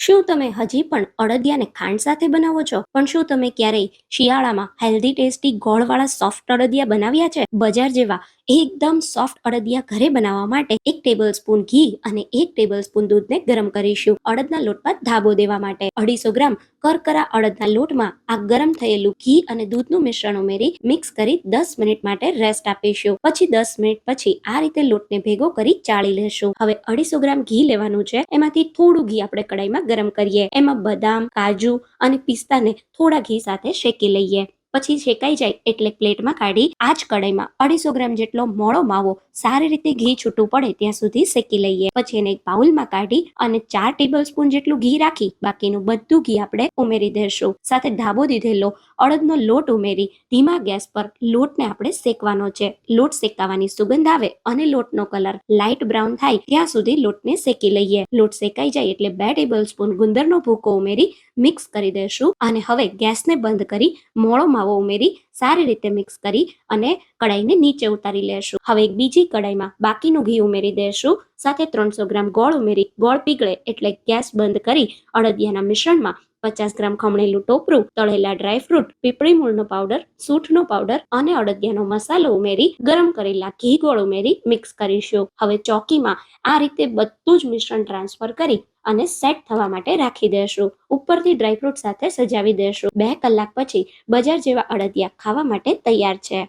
શું તમે હજી પણ અડદિયાને ખાંડ સાથે બનાવો છો? પણ શું તમે ક્યારેય શિયાળામાં હેલ્ધી ટેસ્ટી ગોળવાળા સોફ્ટ અડદિયા બનાવ્યા છે? બજાર જેવા એકદમ સોફ્ટ અડદિયા ઘરે બનાવવા માટે એક ટેબલ સ્પૂન ઘી અને એક ટેબલ સ્પૂન દૂધને ગરમ કરીશું. અડદના લોટ પર ધાબો દેવા માટે અઢીસો ગ્રામ કરકરા અડદના લોટમાં આ ગરમ થયેલું ઘી અને દૂધનું મિશ્રણ ઉમેરી મિક્સ કરી દસ મિનિટ માટે રેસ્ટ આપીશું. પછી દસ મિનિટ પછી આ રીતે લોટને ભેગો કરી ચાળી લેશું. હવે અઢીસો ગ્રામ ઘી લેવાનું છે. એમાંથી થોડું ઘી આપણે કડાઈમાં ગરમ કરીએ. એમાં બદામ, કાજુ અને પિસ્તાને થોડા ઘી સાથે શેકી લઈએ. પછી શેકાઈ જાય એટલે પ્લેટમાં કાઢી આ જ કડાઈમાં અઢીસો ગ્રામ જેટલો મોળો માવો સારી રીતે ઘી છૂટું પડે ત્યાં સુધી શેકી લઈએ. પછી એને એક બાઉલમાં કાઢી અને ચાર ટેબલ સ્પૂન જેટલું ઘી રાખી બાકીનું બધું ઘી આપણે ઉમેરી દેશું. સાથે ધાબો દીધેલો અડદનો લોટ ઉમેરી ધીમા ગેસ પર લોટને આપણે શેકવાનો છે. લોટ શેકાવાની સુગંધ આવે અને લોટનો કલર લાઇટ બ્રાઉન થાય ત્યાં સુધી લોટને શેકી લઈએ. લોટ શેકાઈ જાય એટલે બે ટેબલ સ્પૂન ગુંદરનો ભૂકો ઉમેરી મિક્સ કરી દેશું અને હવે ગેસને બંધ કરી મોળો માવો ઉમેરી સારી રીતે મિક્સ કરી અને કડાઈને નીચે ઉતારી લેશું. હવે એક બીજી કડાઈમાં બાકીનું ઘી ઉમેરી દેશું. સાથે ત્રણસો ગ્રામ ગોળ ઉમેરી, ગોળ પીગળે એટલે ગેસ બંધ કરી અડદિયાના મિશ્રણમાં પચાસ ગ્રામ ખમણેલું ટોપરું, તળેલા ડ્રાયફ્રૂટ પીપળી મૂળનો પાવડર સૂંઠનો પાવડર અને અડદિયાનો મસાલો ઉમેરી, ગરમ કરેલા ઘી ગોળ ઉમેરી મિક્સ કરીશું. હવે ચોકીમાં આ રીતે બધું જ મિશ્રણ ટ્રાન્સફર કરી અને સેટ થવા માટે રાખી દેશું. ઉપરથી ડ્રાયફ્રૂટ સાથે સજાવી દેશું. બે કલાક પછી બજાર જેવા અડદિયા ખાવા માટે તૈયાર છે.